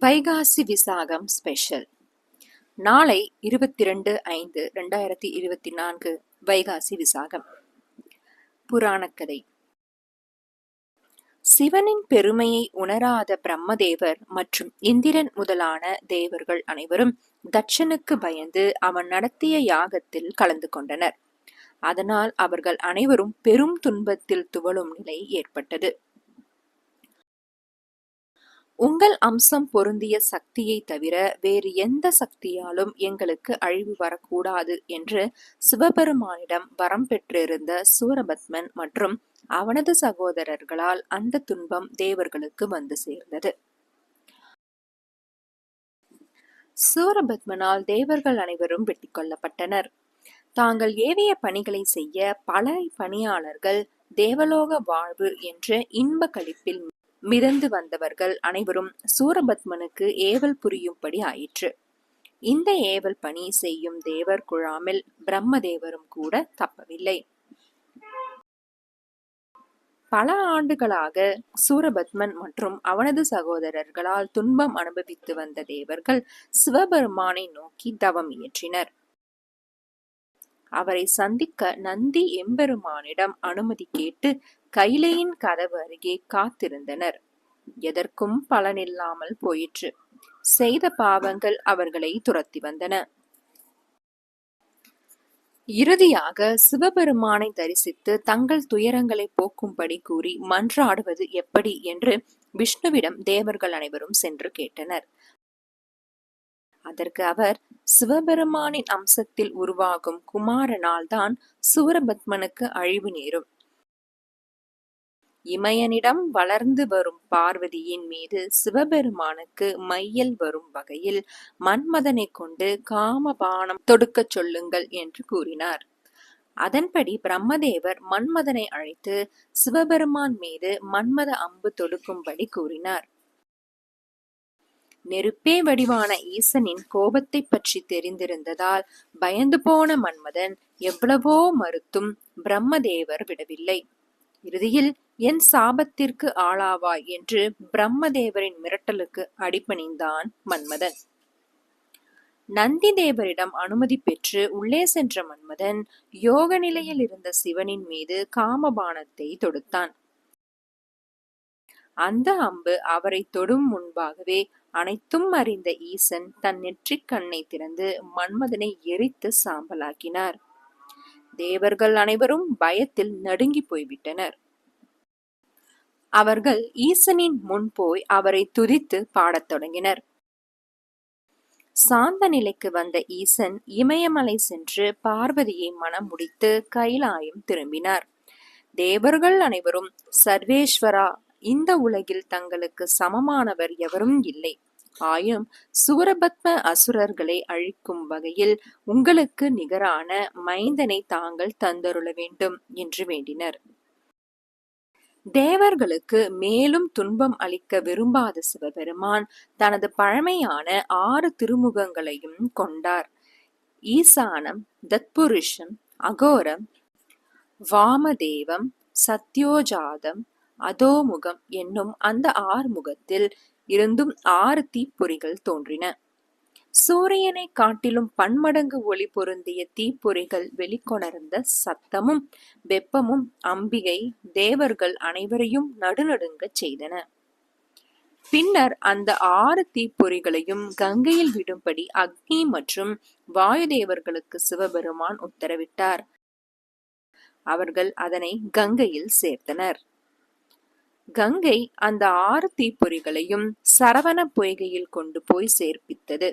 Vaikasi Visakam special நாளை இருபத்தி ரெண்டு ஐந்து ரெண்டாயிரத்தி இருபத்தி நான்கு வைகாசி விசாகம். புராணக்கதை. சிவனின் பெருமையை உணராத பிரம்மதேவர் மற்றும் இந்திரன் முதலான தேவர்கள் அனைவரும் தட்சனுக்கு பயந்து அவன் நடத்திய யாகத்தில் கலந்து கொண்டனர். அதனால் அவர்கள் அனைவரும் பெரும் துன்பத்தில் துவளும் நிலை ஏற்பட்டது. உங்கள் அம்சம் பொருந்திய சக்தியை தவிர வேறு எந்த சக்தியாலும் எங்களுக்கு அழிவு வரக்கூடாது என்று சிவபெருமானிடம் வரம் பெற்றிருந்த சூரபத்மன் மற்றும் அவனது சகோதரர்களால் அந்த துன்பம் தேவர்களுக்கு வந்து சேர்ந்தது. சூரபத்மனால் தேவர்கள் அனைவரும் வெட்டி கொள்ளப்பட்டனர். தாங்கள் ஏவிய பணிகளை செய்ய பல பணியாளர்கள் தேவலோக வாழ்வு என்ற இன்ப கழிப்பில் மிதந்து வந்தவர்கள் அனைவரும் சூரபத்மனுக்கு ஏவல் புரியும்படி ஆயிற்று. இந்த ஏவல் பணி செய்யும் தேவர் குழாமில் பிரம்மதேவரும் கூட தப்பவில்லை. பல ஆண்டுகளாக சூரபத்மன் மற்றும் அவனது சகோதரர்களால் துன்பம் அனுபவித்து வந்த தேவர்கள் சிவபெருமானை நோக்கி தவம் இயற்றினர். அவரை சந்திக்க நந்தி எம்பெருமானிடம் அனுமதி கேட்டு கைலையின் கதவு அருகே காத்திருந்தனர். எதற்கும் பலனில்லாமல் போயிற்று. செய்த பாவங்கள் அவர்களை துரத்தி வந்தன. இறுதியாக சிவபெருமானை தரிசித்து தங்கள் துயரங்களை போக்கும்படி கூறி மன்றாடுவது எப்படி என்று விஷ்ணுவிடம் தேவர்கள் அனைவரும் சென்று கேட்டனர். அதற்கு அவர் சிவபெருமானின் அம்சத்தில் உருவாகும் குமாரனால் தான் சூரபத்மனுக்கு அழிவு நேரும். இமயனிடம் வளர்ந்து வரும் பார்வதியின் மீது சிவபெருமானுக்கு மையல் வரும் வகையில் மன்மதனை கொண்டு காமபானம் தொடுக்கச் சொல்லுங்கள் என்று கூறினார். அதன்படி பிரம்மதேவர் மன்மதனை அழைத்து சிவபெருமான் மீது மன்மத அம்பு தொடுக்கும்படி கூறினார். நெருப்பே வடிவான ஈசனின் கோபத்தை பற்றி தெரிந்திருந்ததால் பயந்து போன மன்மதன் எவ்வளவோ மறுத்தும் பிரம்மதேவர் விடவில்லை. இறுதியில் என் சாபத்திற்கு ஆளாவாய் என்று பிரம்மதேவரின் மிரட்டலுக்கு அடிபணிந்தான் மன்மதன். நந்தி தேவரிடம் அனுமதி பெற்று உள்ளே சென்ற மன்மதன் யோக நிலையில் இருந்த சிவனின் மீது காமபானத்தை தொடுத்தான். அந்த அம்பு அவரை தொடும் முன்பாகவே அனைத்தும் அறிந்த ஈசன் தன் நெற்றிக் கண்ணை திறந்து மன்மதனை எரித்து சாம்பலாக்கினார். தேவர்கள் அனைவரும் பயத்தில் நடுங்கி போய்விட்டனர். அவர்கள் ஈசனின் முன் போய் அவரை துதித்து பாடத் தொடங்கினர். சாந்த நிலைக்கு வந்த ஈசன் இமயமலை சென்று பார்வதியை மனம் முடித்து கைலாயம் திரும்பினார். தேவர்கள் அனைவரும் சர்வேஸ்வரா இந்த உலகில் தங்களுக்கு சமமானவர் எவரும் இல்லை. ஆயும் சூரபத்ம அசுரர்களை அழிக்கும் வகையில் உங்களுக்கு நிகரான மைந்தனை தாங்கள் தந்தருள வேண்டும் என்று வேண்டினர். தேவர்களுக்கு மேலும் துன்பம் அளிக்க விரும்பாத சிவபெருமான் தனது பழமையான ஆறு திருமுகங்களையும் கொண்டார். ஈசானம் தத்புருஷம் அகோரம் வாமதேவம் சத்யோஜாதம் அதோமுகம் என்னும் அந்த ஆறுமுகத்தில் இருந்தும் ஆறு தீப்பொறிகள் தோன்றின. சூரியனை காட்டிலும் பன்மடங்கு ஒளி பொருந்திய தீப்பொறிகள் வெளிக்கொணர்ந்த சத்தமும் வெப்பமும் அம்பிகை தேவர்கள் அனைவரையும் நடுநடுங்கச் செய்தன. பின்னர் அந்த ஆறு தீப்பொறிகளையும் கங்கையில் விடும்படி அக்னி மற்றும் வாயுதேவர்களுக்கு சிவபெருமான் உத்தரவிட்டார். அவர்கள் அதனை கங்கையில் சேர்த்தனர். கங்கை அந்த ஆறு தீப்பொறிகளையும் சரவண பொய்கையில் கொண்டு போய் சேர்ப்பித்தது.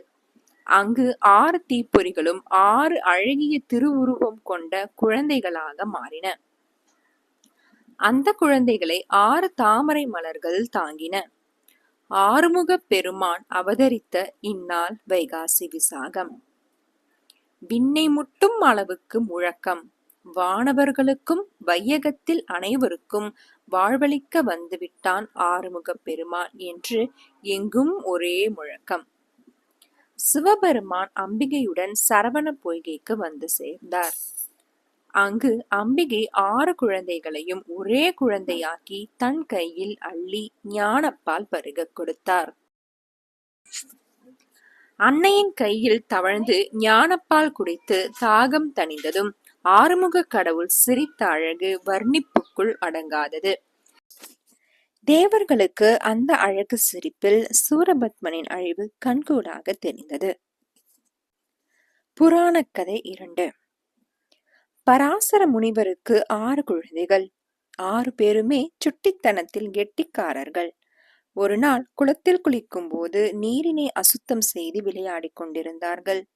அங்கு ஆறு தீப்பொறிகளும் ஆறு அழகிய திருவுருவம் கொண்ட குழந்தைகளாக மாறின. அந்த குழந்தைகளை ஆறு தாமரை மலர்கள் தாங்கின. ஆறுமுக பெருமான் அவதரித்த இந்நாள் வைகாசி விசாகம். விண்ணை முட்டும் அளவுக்கு முழக்கம். வானவர்களுக்கும் வையகத்தில் அனைவருக்கும் வாழ்வளிக்க வந்துவிட்டான் ஆறுமுக பெருமான் என்று எங்கும் ஒரே முழக்கம். சிவபெருமான் அம்பிகையுடன் சரவண பொய்கைக்கு வந்து சேர்ந்தார். அங்கு அம்பிகை ஆறு குழந்தைகளையும் ஒரே குழந்தையாக்கி தன் கையில் அள்ளி ஞானப்பால் பருக கொடுத்தார். அன்னையின் கையில் தவழ்ந்து ஞானப்பால் குடித்து தாகம் தணிந்ததும் ஆறுமுக கடவுள் சிரித்த அழகு வர்ணிப்புக்குள் அடங்காதது. தேவர்களுக்கு அந்த அழகு சிரிப்பில் சூரபத்மனின் அழிவு கண்கூடாக தெரிந்தது. புராணக் கதை இரண்டு. பராசர முனிவருக்கு ஆறு குழந்தைகள். ஆறு பேருமே சுட்டித்தனத்தில் கெட்டிக்காரர்கள். ஒரு நாள் குளத்தில் குளிக்கும் போது நீரினை அசுத்தம் செய்து விளையாடிக் கொண்டிருந்தார்கள்.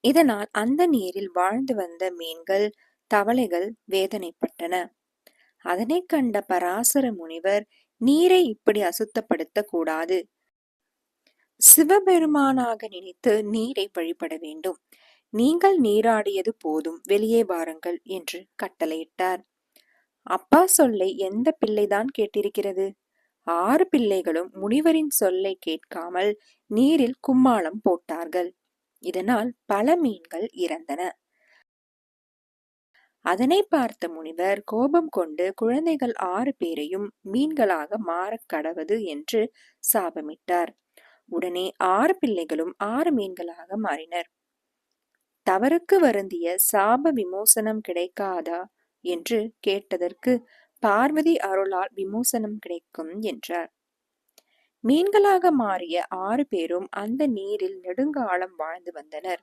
இதனால் அந்த நீரில் வாழ்ந்து வந்த மீன்கள் தவளைகள் வேதனைப்பட்டன. அதனை கண்ட பராசர முனிவர் நீரை இப்படி அசுத்தப்படுத்த கூடாது சிவபெருமானாக நினைத்து நீரை வழிபட வேண்டும். நீங்கள் நீராடியது போதும் வெளியே வாருங்கள் என்று கட்டளையிட்டார். அப்பா சொல்லை எந்த பிள்ளைதான் கேட்டிருக்கிறது? ஆறு பிள்ளைகளும் முனிவரின் சொல்லை கேட்காமல் நீரில் கும்மாளம் போட்டார்கள். இதனால் பல மீன்கள் இறந்தன. அதனை பார்த்த முனிவர் கோபம் கொண்டு குழந்தைகள் ஆறு பேரையும் மீன்களாக மாறக் கடவது என்று சாபமிட்டார். உடனே ஆறு பிள்ளைகளும் ஆறு மீன்களாக மாறினர். தவறுக்கு வருந்திய சாப விமோசனம் கிடைக்காதா என்று கேட்டதற்கு பார்வதி அருளால் விமோசனம் கிடைக்கும் என்றார். மீன்களாக மாறிய ஆறு பேரும் அந்த நீரில் நெடுங்காலம் வாழ்ந்து வந்தனர்.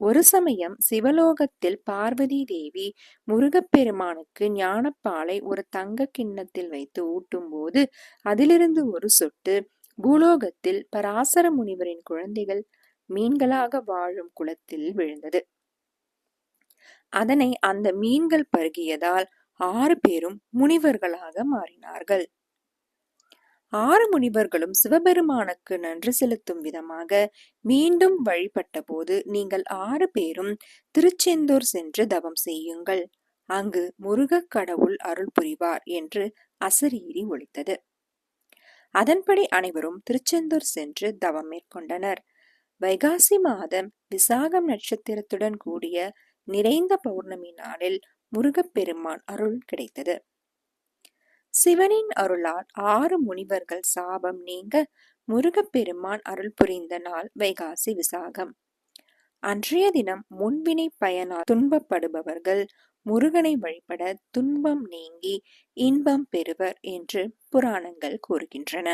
ஒரு சமயம் சிவலோகத்தில் பார்வதி தேவி முருகப்பெருமானுக்கு ஞானப்பாலை ஒரு தங்க கிண்ணத்தில் வைத்து ஊட்டும்போது அதிலிருந்து ஒரு சொட்டு பூலோகத்தில் பராசர முனிவரின் குழந்தைகள் மீன்களாக வாழும் குளத்தில் விழுந்தது. அதனை அந்த மீன்கள் பருகியதால் ஆறு பேரும் முனிவர்களாக மாறினார்கள். ஆறு முனிவர்களும் சிவபெருமானுக்கு நன்றி செலுத்தும் விதமாக மீண்டும் வழிபட்ட போது நீங்கள் ஆறு பேரும் திருச்செந்தூர் சென்று தவம் செய்யுங்கள். அங்கு முருகக் கடவுள் அருள் புரிவார் என்று அசரீரி ஒழித்தது அதன்படி அனைவரும் திருச்செந்தூர் சென்று தவம் மேற்கொண்டனர். வைகாசி மாதம் விசாகம் நட்சத்திரத்துடன் கூடிய நிறைந்த பௌர்ணமி நாளில் முருகப்பெருமான் அருள் கிடைத்தது. சிவனின் அருளால் ஆறு முனிவர்கள் சாபம் நீங்க முருகப்பெருமான் அருள் புரிந்த நாள் வைகாசி விசாகம். அன்றைய தினம் முன்வினை பயனால் துன்பப்படுபவர்கள் முருகனை வழிபட துன்பம் நீங்கி இன்பம் பெறுவர் என்று புராணங்கள் கூறுகின்றன.